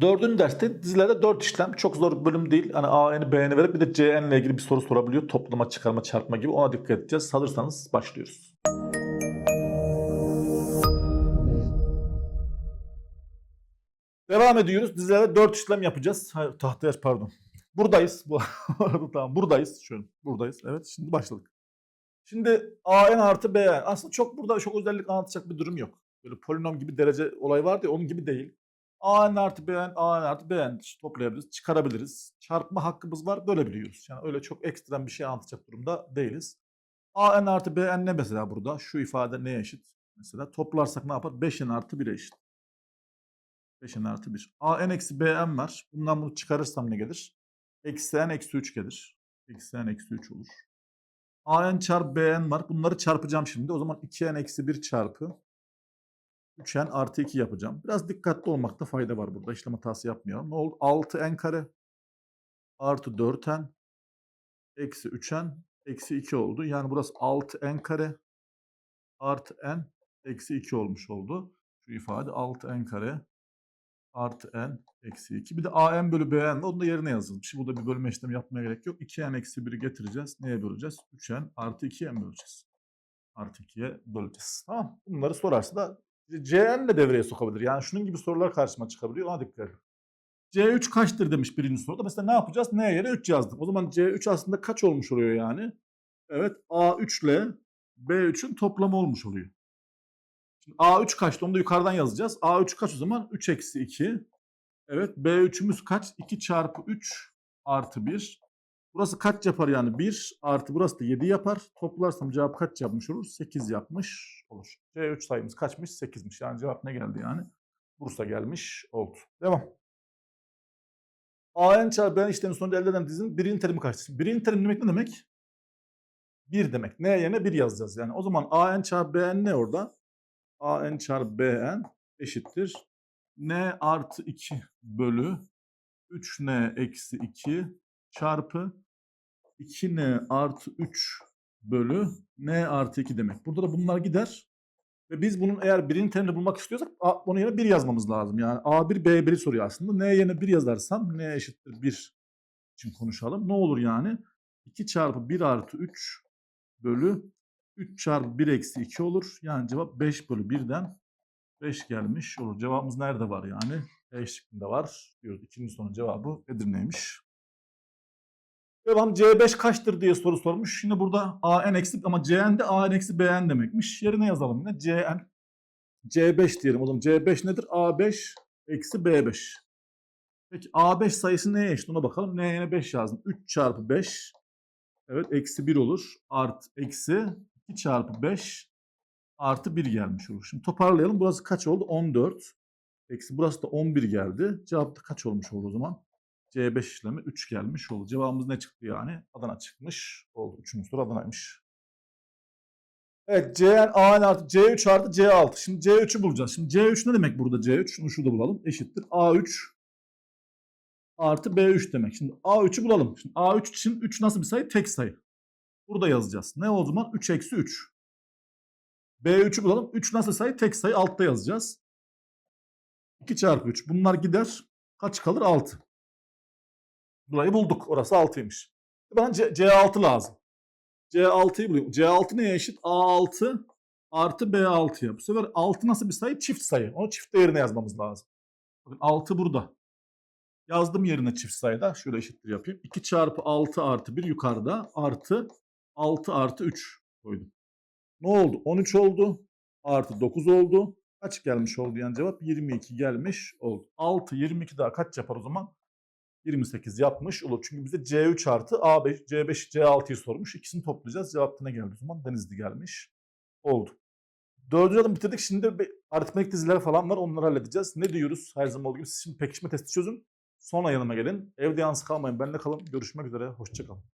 Dördüncü derste dizilerde dört işlem. Çok zor bir bölüm değil. Hani AN'i B'ni verip bir de CN ile ilgili bir soru sorabiliyor. Toplama, çıkarma, çarpma gibi. Ona dikkat edeceğiz. Hazırsanız başlıyoruz. Devam ediyoruz. Dizilerde dört işlem yapacağız. Hayır, tahtaya pardon. Buradayız. Bu arada tamam. Buradayız. Şöyle. Buradayız. Evet. Şimdi başladık. Şimdi AN artı BN. Aslında çok burada çok özellik anlatacak bir durum yok. Böyle polinom gibi derece olay vardı ya onun gibi değil. AN artı BN, AN artı BN toplayabiliriz, çıkarabiliriz. Çarpma hakkımız var, bölebiliyoruz. Yani öyle çok ekstrem bir şey anlatacak durumda değiliz. AN artı BN ne mesela burada? Şu ifade neye eşit? Mesela toplarsak ne yapar? 5n artı 1'e eşit. 5n artı 1. AN eksi BN var. Bundan bunu çıkarırsam ne gelir? Eksi n eksi 3 gelir. Eksi n eksi 3 olur. AN çarpı BN var. Bunları çarpacağım şimdi. O zaman 2n eksi 1 çarpı 3n artı 2 yapacağım. Biraz dikkatli olmakta fayda var burada. İşlem hatası yapmayalım. Ne oldu? 6n kare artı 4n eksi 3n eksi 2 oldu. Yani burası 6n kare artı n eksi 2 olmuş oldu. Şu ifade 6n kare artı n eksi 2. Bir de an bölü bn var. Onu da yerine yazalım. Şimdi burada bir bölme işlemi yapmaya gerek yok. 2n eksi 1'i getireceğiz. Neye böleceğiz? 3n artı 2'ye mi böleceğiz? Artı 2'ye böleceğiz. Tamam. Bunları sorarsa da CN de devreye sokabilir. Yani şunun gibi sorular karşıma çıkabiliyor. Ona dikkat edin. C3 kaçtır demiş birinci soruda. Mesela ne yapacağız? N yere 3 yazdık. O zaman C3 aslında kaç olmuş oluyor yani? Evet A3 ile B3'ün toplamı olmuş oluyor. Şimdi A3 kaçtı? Onu da yukarıdan yazacağız. A3 kaç o zaman? 3 eksi 2. Evet B3'ümüz kaç? 2 çarpı 3 artı 1. Burası kaç yapar yani? 1 artı burası da 7 yapar. Toplarsam cevap kaç yapmış olur? 8 yapmış olur. C3 sayımız kaçmış? 8'miş. Yani cevap ne geldi yani? Bursa gelmiş oldu. Devam. AN çarpı BN işlemi sonucu elde edilen dizinin birinci terimi kaçtır? Birinci terim demek ne demek? 1 demek. Ne yerine 1 yazacağız yani. O zaman AN çarpı BN ne orada? AN çarpı BN eşittir. N artı 2 bölü 3N eksi 2 çarpı 2N artı 3 bölü N artı 2 demek. Burada da bunlar gider. Ve biz bunun eğer birinci terimini bulmak istiyorsak A, onun yerine 1 yazmamız lazım. Yani A1 B1'i soruyor aslında. N yerine 1 yazarsam N eşittir 1 için konuşalım. Ne olur yani? 2 çarpı 1 artı 3 bölü 3 çarpı 1 eksi 2 olur. Yani cevap 5 bölü 1'den 5 gelmiş olur. Cevabımız nerede var yani? E şıkkında var diyoruz. İkinci sorunun cevabı Edirne'ymiş. Devam C5 kaçtır diye soru sormuş. Şimdi burada AN eksi ama CN de AN eksi BN demekmiş. Yerine yazalım yine. CN C5 diyelim o zaman. C5 nedir? A5 eksi B5. Peki A5 sayısı neye eşit? Ona bakalım. Yine 5 yazdım. 3 çarpı 5. Evet eksi 1 olur. Art eksi 2 çarpı 5 artı 1 gelmiş olur. Şimdi toparlayalım. Burası kaç oldu? 14. Eksi burası da 11 geldi. Cevap da kaç olmuş oldu o zaman? C5 işlemi 3 gelmiş oldu. Cevabımız ne çıktı yani? Adana çıkmış oldu. Üçüncü soru Adana'ymış. Evet CN AN artı C3 artı C6. Şimdi C3'ü bulacağız. Şimdi C3 ne demek burada C3? Şunu şurada bulalım. Eşittir. A3 artı B3 demek. Şimdi A3'ü bulalım. Şimdi A3 için 3 nasıl bir sayı? Tek sayı. Burada yazacağız. Ne o zaman? 3 eksi 3. B3'ü bulalım. 3 nasıl sayı? Tek sayı altta yazacağız. 2 çarpı 3. Bunlar gider. Kaç kalır? 6. Burayı bulduk. Orası 6'ymış. Bana C, C6 lazım. C6'yı bulayım. C6 neye eşit? A6 artı B6'ya. Bu sefer 6 nasıl bir sayı? Çift sayı. Onu çift değerine yazmamız lazım. Bakın 6 burada. Yazdım yerine çift sayıda. Şöyle eşittir yapayım. 2 çarpı 6 artı 1 yukarıda. Artı 6 artı 3 koydum. Ne oldu? 13 oldu. Artı 9 oldu. Kaç gelmiş oldu yani cevap? 22 gelmiş oldu. 6, 22 daha kaç yapar o zaman? 28 yapmış olur. Çünkü bize C3 artı A5, C5, C6'yı sormuş. İkisini toplayacağız. Cevap ne zaman? Denizli gelmiş. Oldu. Dördüncü adım bitirdik. Şimdi bir aritmetik diziler falan var. Onları halledeceğiz. Ne diyoruz? Her zaman olduğu gibi siz şimdi pekişme testi çözün. Sonra yanıma gelin. Evde yalnız kalmayın. Benimle kalın. Görüşmek üzere. Hoşçakalın.